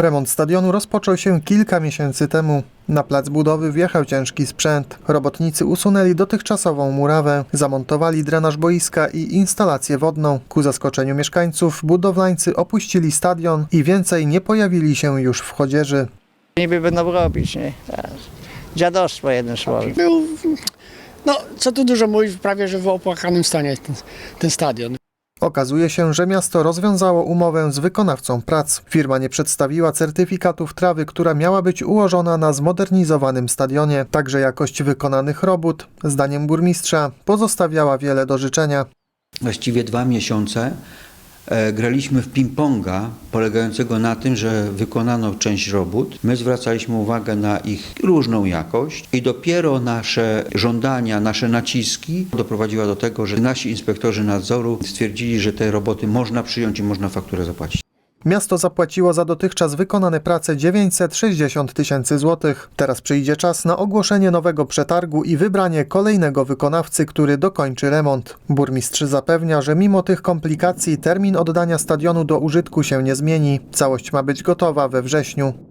Remont stadionu rozpoczął się kilka miesięcy temu. Na plac budowy wjechał ciężki sprzęt. Robotnicy usunęli dotychczasową murawę, zamontowali drenaż boiska i instalację wodną. Ku zaskoczeniu mieszkańców budowlańcy opuścili stadion i więcej nie pojawili się już w chodzieży. Niby będą robić, nie? Dziadostwo jednym słowem. Był, no co tu dużo mówić, prawie że w opłakanym stanie ten, ten stadion. Okazuje się, że miasto rozwiązało umowę z wykonawcą prac. Firma nie przedstawiła certyfikatów trawy, która miała być ułożona na zmodernizowanym stadionie. Także jakość wykonanych robót, zdaniem burmistrza, pozostawiała wiele do życzenia. właściwie dwa miesiące graliśmy w ping-ponga, polegającego na tym, że wykonano część robót. My zwracaliśmy uwagę na ich różną jakość i dopiero nasze żądania, nasze naciski doprowadziła do tego, że nasi inspektorzy nadzoru stwierdzili, że te roboty można przyjąć i można fakturę zapłacić. Miasto zapłaciło za dotychczas wykonane prace 960 tysięcy złotych. Teraz przyjdzie czas na ogłoszenie nowego przetargu i wybranie kolejnego wykonawcy, który dokończy remont. Burmistrz zapewnia, że mimo tych komplikacji termin oddania stadionu do użytku się nie zmieni. Całość ma być gotowa we wrześniu.